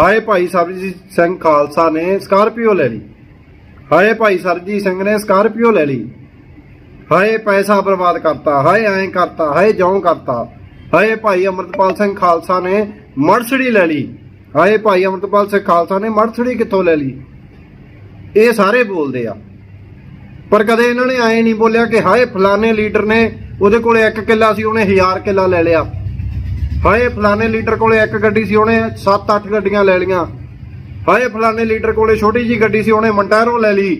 ਹਾਏ ਭਾਈ ਸਰਬਜੀਤ ਸਿੰਘ ਖਾਲਸਾ ਨੇ ਸਕਾਰਪੀਓ ਲੈ ਲਈ। ਹਾਏ ਭਾਈ ਸਰਬਜੀਤ ਸਿੰਘ ਨੇ ਸਕਾਰਪੀਓ ਲੈ ਲਈ। ਹਾਏ ਪੈਸਾ ਬਰਬਾਦ ਕਰਤਾ, ਹਾਏ ਐਂ ਕਰਤਾ, ਹਾਏ ਜਿਉਂ ਕਰਤਾ। ਹਾਏ ਭਾਈ ਅਮਰਤਪਾਲ ਸਿੰਘ ਖਾਲਸਾ ਨੇ ਮਰਸੜੀ ਲੈ ਲਈ। ਹਾਏ ਭਾਈ ਅਮਰਤਪਾਲ ਸਿੰਘ ਖਾਲਸਾ ਨੇ ਮਰਸੜੀ ਕਿੱਥੋਂ ਲੈ ਲਈ? ਇਹ ਸਾਰੇ ਬੋਲਦੇ ਆ। ਪਰ ਕਦੇ ਇਹਨਾਂ ਨੇ ਐਂ ਨਹੀਂ ਬੋਲਿਆ ਕਿ ਹਾਏ ਫਲਾਣੇ ਲੀਡਰ ਨੇ, ਉਹਦੇ ਕੋਲੇ ਇੱਕ ਕਿੱਲਾ ਸੀ, ਉਹਨੇ 1000 ਕਿੱਲਾ ਲੈ ਲਿਆ। ਹਾਏ, ਫਲਾਣੇ ਲੀਡਰ ਕੋਲੇ ਇੱਕ ਗੱਡੀ ਸੀ, ਉਹਨੇ 7-8 ਗੱਡੀਆਂ ਲੈ ਲਈਆਂ। ਹਾਏ, ਫਲਾਣੇ ਲੀਡਰ ਕੋਲੇ ਛੋਟੀ ਜੀ ਗੱਡੀ ਸੀ, ਉਹਨੇ ਮੰਟੈਰੋ ਲੈ ਲਈ।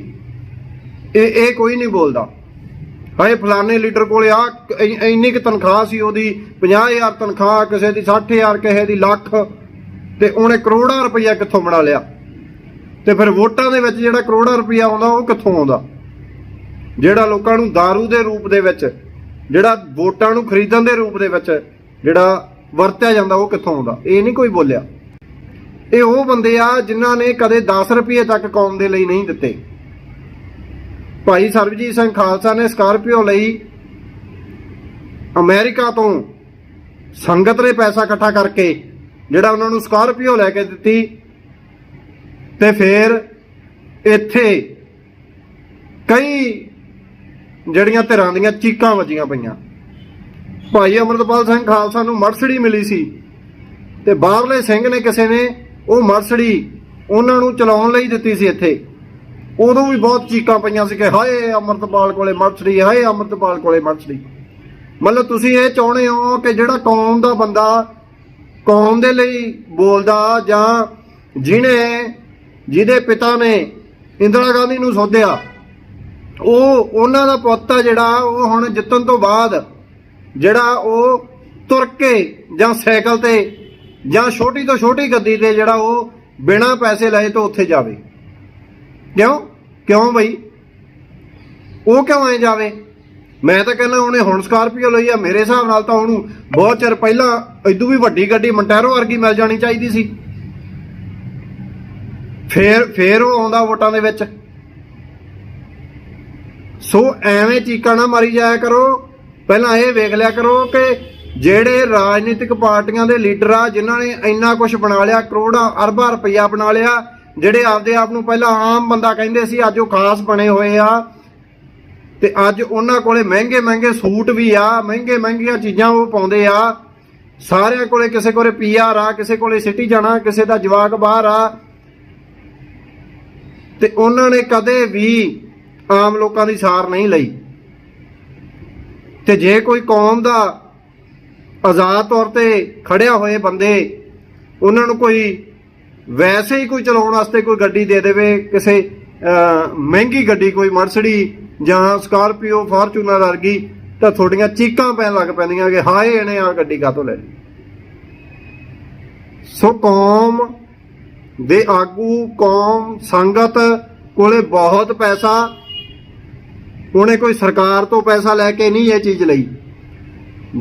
ਇਹ ਇਹ ਕੋਈ ਨਹੀਂ ਬੋਲਦਾ। ਹਾਏ, ਫਲਾਣੇ ਲੀਡਰ ਕੋਲੇ ਆ ਇੰਨੀ ਕੁ ਤਨਖਾਹ ਸੀ ਉਹਦੀ 50000 ਤਨਖਾਹ, ਕਿਸੇ ਦੀ 60000 ਕਿਸੇ ਦੀ ਲੱਖ। ਤੇ ਉਹਨੇ ਕਰੋੜਾਂ ਰੁਪਈਆ ਕਿੱਥੋਂ ਬਣਾ ਲਿਆ? ਤੇ ਫਿਰ ਵੋਟਾਂ ਦੇ ਵਿੱਚ ਜਿਹੜਾ ਕਰੋੜਾਂ ਰੁਪਈਆ ਆਉਂਦਾ, ਉਹ ਕਿੱਥੋਂ ਆਉਂਦਾ? ਜਿਹੜਾ ਲੋਕਾਂ ਨੂੰ दारू ਦੇ ਰੂਪ ਦੇ ਵਿੱਚ, ਜਿਹੜਾ ਵੋਟਾਂ ਨੂੰ ਖਰੀਦਣ ਦੇ ਰੂਪ ਦੇ ਵਿੱਚ, ਜਿਹੜਾ ਵਰਤਿਆ ਜਾਂਦਾ ਉਹ ਕਿੱਥੋਂ ਆਉਂਦਾ? ਇਹ ਨਹੀਂ ਕੋਈ ਬੋਲਿਆ। ਇਹ ਉਹ ਬੰਦੇ ਆ ਜਿਨ੍ਹਾਂ ਨੇ ਕਦੇ 10 ਰੁਪਏ ਤੱਕ ਕੌਮ ਦੇ ਲਈ ਨਹੀਂ ਦਿੱਤੇ। ਭਾਈ ਸਰਬਜੀਤ ਸਿੰਘ ਖਾਲਸਾ ਨੇ ਸਕਾਰਪੀਓ ਲਈ ਅਮਰੀਕਾ ਤੋਂ ਸੰਗਤ ਨੇ ਪੈਸਾ ਇਕੱਠਾ ਕਰਕੇ ਜਿਹੜਾ ਉਹਨਾਂ ਨੂੰ ਸਕਾਰਪੀਓ ਲੈ ਕੇ ਦਿੱਤੀ ਤੇ ਫਿਰ ਇੱਥੇ ਕਈ ਜਿਹੜੀਆਂ ਧਿਰਾਂ ਦੀਆਂ ਚੀਕਾਂ ਵੱਜੀਆਂ ਪਈਆਂ। ਭਾਈ ਅਮਰਤਪਾਲ ਸਿੰਘ ਖਾਲਸਾ ਨੂੰ ਮਰਸੜੀ ਮਿਲੀ ਸੀ ਤੇ ਬਾਹਰਲੇ ਸਿੰਘ ਨੇ ਕਿਸੇ ਨੇ ਉਹ ਮਰਸੜੀ ਉਹਨਾਂ ਨੂੰ ਚਲਾਉਣ ਲਈ ਦਿੱਤੀ ਸੀ ਇੱਥੇ। ਉਦੋਂ ਵੀ ਬਹੁਤ ਚੀਕਾਂ ਪਈਆਂ ਸੀ ਕਿ ਹਾਏ ਅਮਰਤਪਾਲ ਕੋਲੇ ਮਰਸੜੀ ਹਾਏ ਅਮਰਤਪਾਲ ਕੋਲੇ ਮਰਸੜੀ ਮਤਲਬ ਤੁਸੀਂ ਇਹ ਚਾਹੁੰਦੇ ਹੋ ਕਿ ਜਿਹੜਾ ਕੌਮ ਦਾ ਬੰਦਾ ਕੌਮ ਦੇ ਲਈ ਬੋਲਦਾ ਜਾਂ ਜਿਹਨੇ ਜਿਹਦੇ ਪਿਤਾ ਨੇ ਇੰਦਰਾ ਗਾਂਧੀ ਨੂੰ ਸੋਧਿਆ, ਉਹ ਉਹਨਾਂ ਦਾ ਪੁੱਤ ਆ ਜਿਹੜਾ, ਉਹ ਹੁਣ ਜਿੱਤਣ ਤੋਂ ਬਾਅਦ ਜਿਹੜਾ ਉਹ ਤੁਰ ਕੇ ਜਾਂ ਸਾਈਕਲ ਤੇ ਜਾਂ ਛੋਟੀ ਤੋਂ ਛੋਟੀ ਗੱਡੀ ਤੇ ਜਿਹੜਾ ਉਹ ਬਿਨਾਂ ਪੈਸੇ ਲਏ ਤੋਂ ਉੱਥੇ ਜਾਵੇ। ਕਿਉਂ? ਕਿਉਂ ਬਈ? ਉਹ ਕਿਉਂ ਐ ਜਾਵੇ? ਮੈਂ ਤਾਂ ਕਹਿੰਦਾ ਉਹਨੇ ਹੁਣ ਸਕਾਰਪੀਓ ਲਈ ਆ, ਮੇਰੇ ਹਿਸਾਬ ਨਾਲ ਤਾਂ ਉਹਨੂੰ ਬਹੁਤ ਚਿਰ ਪਹਿਲਾਂ ਇਦੋਂ ਵੀ ਵੱਡੀ ਗੱਡੀ ਮੰਟੈਰੋ ਵਰਗੀ ਮਿਲ ਜਾਣੀ ਚਾਹੀਦੀ ਸੀ। ਫੇਰ ਫੇਰ ਉਹ ਆਉਂਦਾ ਵੋਟਾਂ ਦੇ ਵਿੱਚ। ਸੋ ਐਵੇਂ ਚੀਕਾਂ ਨਾ ਮਾਰੀ ਜਾਇਆ ਕਰੋ। ਪਹਿਲਾਂ ਇਹ ਵੇਖ ਲਿਆ ਕਰੋ ਕਿ ਜਿਹੜੇ ਰਾਜਨੀਤਿਕ ਪਾਰਟੀਆਂ ਦੇ ਲੀਡਰ ਆ, ਜਿਨ੍ਹਾਂ ਨੇ ਇੰਨਾ ਕੁਝ ਬਣਾ ਲਿਆ, ਕਰੋੜਾਂ, ਅਰਬਾਂ ਰੁਪਈਆ ਬਣਾ ਲਿਆ, ਜਿਹੜੇ ਆਪਦੇ ਆਪ ਨੂੰ ਪਹਿਲਾਂ ਆਮ ਬੰਦਾ ਕਹਿੰਦੇ ਸੀ, ਅੱਜ ਉਹ ਖਾਸ ਬਣੇ ਹੋਏ ਆ। ਤੇ ਅੱਜ ਉਹਨਾਂ ਕੋਲੇ ਮਹਿੰਗੇ ਮਹਿੰਗੇ ਸੂਟ ਵੀ ਆ, ਮਹਿੰਗੇ ਮਹਿੰਗੀਆਂ ਚੀਜ਼ਾਂ ਉਹ ਪਾਉਂਦੇ ਆ। ਸਾਰਿਆਂ ਕੋਲੇ ਕਿਸੇ ਕੋਲੇ ਪੀਆਰ ਆ, ਕਿਸੇ ਕੋਲੇ ਸਿਟੀ ਜਾਣਾ ਕਿਸੇ ਦਾ ਜਵਾਕ ਬਾਹਰ ਆ। ਤੇ ਉਹਨਾਂ ਨੇ ਕਦੇ ਵੀ ਆਮ ਲੋਕਾਂ ਦੀ ਸਾਰ ਨਹੀਂ ਲਈ। ਤੇ ਜੇ ਕੋਈ ਕੌਮ ਦਾ ਆਜ਼ਾਦ ਤੌਰ ਤੇ ਖੜਿਆ ਹੋਏ ਬੰਦੇ, ਉਹਨਾਂ ਨੂੰ ਕੋਈ ਵੈਸੇ ਹੀ ਕੋਈ ਚਲਾਉਣ ਵਾਸਤੇ ਕੋਈ ਗੱਡੀ ਦੇ ਦੇਵੇ, ਕਿਸੇ ਮਹਿੰਗੀ ਗੱਡੀ, ਕੋਈ ਮਰਸਡੀ ਜਾਂ ਸਕਾਰਪੀਓ, ਫਾਰਚੂਨਰ ਵਰਗੀ, ਤਾਂ ਤੁਹਾਡੀਆਂ ਚੀਕਾਂ ਪੈਣ ਲੱਗ ਪੈਂਦੀਆਂ ਕਿ ਹਾਏ, ਇਹਨੇ ਆ ਗੱਡੀ ਕਾਤੋਂ ਲੈ ਲਈ? ਸੋ ਕੌਮ ਦੇ ਆਗੂ, ਕੌਮ ਸੰਗਤ ਕੋਲੇ ਬਹੁਤ ਪੈਸਾ ਉਹਨੇ ਕੋਈ ਸਰਕਾਰ ਤੋਂ ਪੈਸਾ ਲੈ ਕੇ ਨਹੀਂ ਇਹ ਚੀਜ਼ ਲਈ।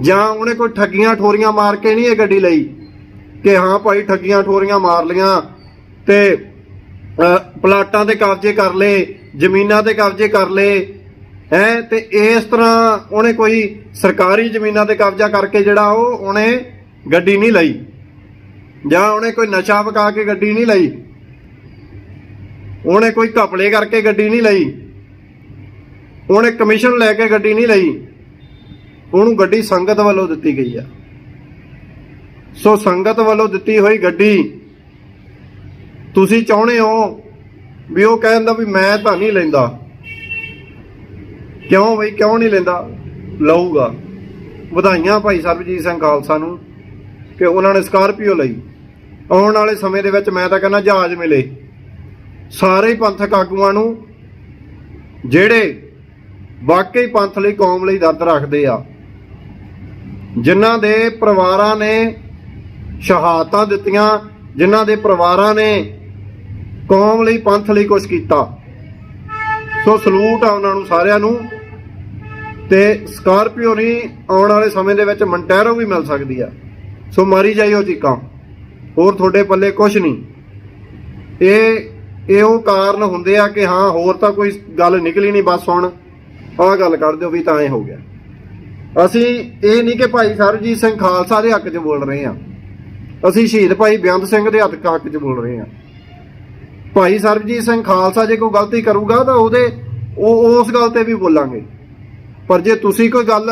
ਜਾਂ ਉਹਨੇ ਕੋਈ ਠੱਗੀਆਂ ਠੋਰੀਆਂ ਮਾਰ ਕੇ ਨਹੀਂ ਇਹ ਗੱਡੀ ਲਈ ਕਿ ਹਾਂ ਭਾਈ ਠੱਗੀਆਂ ਠੋਰੀਆਂ ਮਾਰ ਲੀਆਂ ਤੇ ਪਲਾਟਾਂ ਤੇ ਕਬਜ਼ੇ ਕਰ ਲਏ, ਜ਼ਮੀਨਾਂ ਤੇ ਕਬਜ਼ੇ ਕਰ ਲਏ, ਹੈ, ਤੇ ਇਸ ਤਰ੍ਹਾਂ ਉਹਨੇ ਕੋਈ ਸਰਕਾਰੀ ਜ਼ਮੀਨਾਂ ਤੇ ਕਬਜ਼ਾ ਕਰਕੇ ਜਿਹੜਾ ਉਹ ਉਹਨੇ ਗੱਡੀ ਨਹੀਂ ਲਈ। ਜਾਂ ਉਹਨੇ ਕੋਈ ਨਸ਼ਾ ਵਕਾ ਕੇ ਗੱਡੀ ਨਹੀਂ ਲਈ। ਉਹਨੇ ਕੋਈ ਘਪਲੇ ਕਰਕੇ ਗੱਡੀ ਨਹੀਂ ਲਈ। ਉਹਨੇ ਕਮਿਸ਼ਨ ਲੈ ਕੇ ਗੱਡੀ ਨਹੀਂ ਲਈ ਉਹਨੂੰ ਗੱਡੀ ਸੰਗਤ ਵੱਲੋਂ ਦਿੱਤੀ ਗਈ ਆ। ਸੋ ਸੰਗਤ ਵੱਲੋਂ ਦਿੱਤੀ ਹੋਈ ਗੱਡੀ, ਤੁਸੀਂ ਚਾਹੁੰਦੇ ਹੋ ਵੀ ਉਹ ਕਹਿੰਦਾ ਵੀ ਮੈਂ ਤਾਂ ਨਹੀਂ ਲੈਂਦਾ। ਕਿਉਂ ਬਈ, ਕਿਉਂ ਨਹੀਂ ਲੈਂਦਾ? ਲਊਗਾ। ਵਧਾਈਆਂ ਭਾਈ ਸਰਬਜੀਤ ਸਿੰਘ ਖਾਲਸਾ ਨੂੰ ਕਿ ਉਹਨਾਂ ਨੇ ਸਕਾਰਪੀਓ ਲਈ। ਆਉਣ ਵਾਲੇ ਸਮੇਂ ਦੇ ਵਿੱਚ ਮੈਂ ਤਾਂ ਕਹਿੰਦਾ ਜਹਾਜ਼ ਮਿਲੇ। ਸਾਰੇ ਪੰਥਕ ਆਗੂਆਂ ਨੂੰ, ਜਿਹੜੇ ਵਾਕਈ ਪੰਥ ਲਈ, ਕੌਮ ਲਈ ਦਰਦ ਰੱਖਦੇ ਆ। ਜਿਨ੍ਹਾਂ ਦੇ ਪਰਿਵਾਰਾਂ ਨੇ ਸ਼ਹਾਦਤਾਂ ਦਿੱਤੀਆਂ, ਜਿਨ੍ਹਾਂ ਦੇ ਪਰਿਵਾਰਾਂ ਨੇ ਕੌਮ ਲਈ, ਪੰਥ ਲਈ ਕੁਝ ਕੀਤਾ। ਸੋ ਸਲੂਟ ਆ ਉਹਨਾਂ ਨੂੰ ਸਾਰਿਆਂ ਨੂੰ। ਤੇ ਸਕਾਰਪੀਓ ਨਹੀਂ, ਆਉਣ ਵਾਲੇ ਸਮੇਂ ਦੇ ਵਿੱਚ ਮੰਟੈਰੋ ਵੀ ਮਿਲ ਸਕਦੀ ਆ। ਸੋ ਮਾਰੀ ਜਾਈਓ ਚੀਕਾਂ ਹੋਰ ਤੁਹਾਡੇ ਪੱਲੇ ਕੁਝ ਨਹੀਂ। ਇਹ ਇਹ ਉਹ ਕਾਰਨ ਹੁੰਦੇ ਆ ਕਿ ਹਾਂ, ਹੋਰ ਤਾਂ ਕੋਈ ਗੱਲ ਨਿਕਲੀ ਨਹੀਂ ਬਸ ਹੁਣ। ਆਹ ਗੱਲ ਕਰ ਦਿਓ ਵੀ ਤਾਂ ਇਹ ਹੋ ਗਿਆ। ਅਸੀਂ ਇਹ ਨਹੀਂ ਕਿ ਭਾਈ ਸਰਜੀਤ ਸਿੰਘ ਖਾਲਸਾ ਦੇ ਹੱਕ 'ਚ ਬੋਲ ਰਹੇ ਆ ਅਸੀਂ ਸ਼ਹੀਦ ਭਾਈ ਬੇਅੰਤ ਸਿੰਘ ਦੇ ਹੱਕ ਹੱਕ 'ਚ ਬੋਲ ਰਹੇ ਹਾਂ। ਭਾਈ ਸਰਬਜੀਤ ਸਿੰਘ ਖਾਲਸਾ ਜੇ ਕੋਈ ਗਲਤੀ ਕਰੂਗਾ ਤਾਂ ਉਹਦੇ ਉਹ ਉਸ ਗੱਲ ਤੇ ਵੀ ਬੋਲਾਂਗੇ। ਪਰ ਜੇ ਤੁਸੀਂ ਕੋਈ ਗੱਲ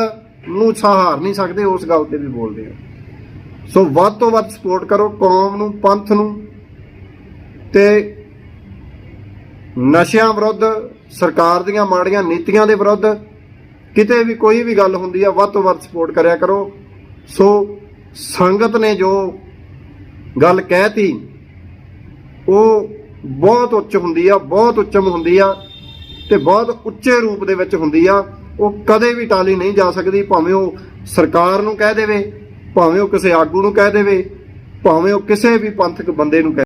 ਨੂੰ ਸਹਾਰ ਨਹੀਂ ਸਕਦੇ, ਉਸ ਗੱਲ ਤੇ ਵੀ ਬੋਲਦੇ ਆ ਸੋ ਵੱਧ ਤੋਂ ਵੱਧ ਸਪੋਰਟ ਕਰੋ ਕੌਮ ਨੂੰ, ਪੰਥ ਨੂੰ। ਤੇ ਨਸ਼ਿਆਂ ਵਿਰੁੱਧ ਸਰਕਾਰ ਦੀਆਂ ਮਾੜੀਆਂ ਨੀਤੀਆਂ ਦੇ ਵਿਰੁੱਧ ਕਿਤੇ ਵੀ ਕੋਈ ਵੀ ਗੱਲ ਹੁੰਦੀ ਆ, ਵੱਧ ਤੋਂ ਵੱਧ ਸਪੋਰਟ ਕਰਿਆ ਕਰੋ। ਸੋ ਸੰਗਤ ਨੇ ਜੋ ਗੱਲ ਕਹਿਤੀ, ਉਹ ਬਹੁਤ ਉੱਚ ਹੁੰਦੀ ਆ, ਬਹੁਤ ਉੱਚਮ ਹੁੰਦੀ ਆ ਤੇ ਬਹੁਤ ਉੱਚੇ ਰੂਪ ਦੇ ਵਿੱਚ ਹੁੰਦੀ ਆ। ਉਹ ਕਦੇ ਵੀ ਟਾਲੀ ਨਹੀਂ ਜਾ ਸਕਦੀ, ਭਾਵੇਂ ਉਹ ਸਰਕਾਰ ਨੂੰ ਕਹਿ ਦੇਵੇ, ਭਾਵੇਂ ਉਹ ਕਿਸੇ ਆਗੂ ਨੂੰ ਕਹਿ ਦੇਵੇ, ਭਾਵੇਂ ਉਹ ਕਿਸੇ ਵੀ ਪੰਥਕ ਬੰਦੇ ਨੂੰ ਕਹਿ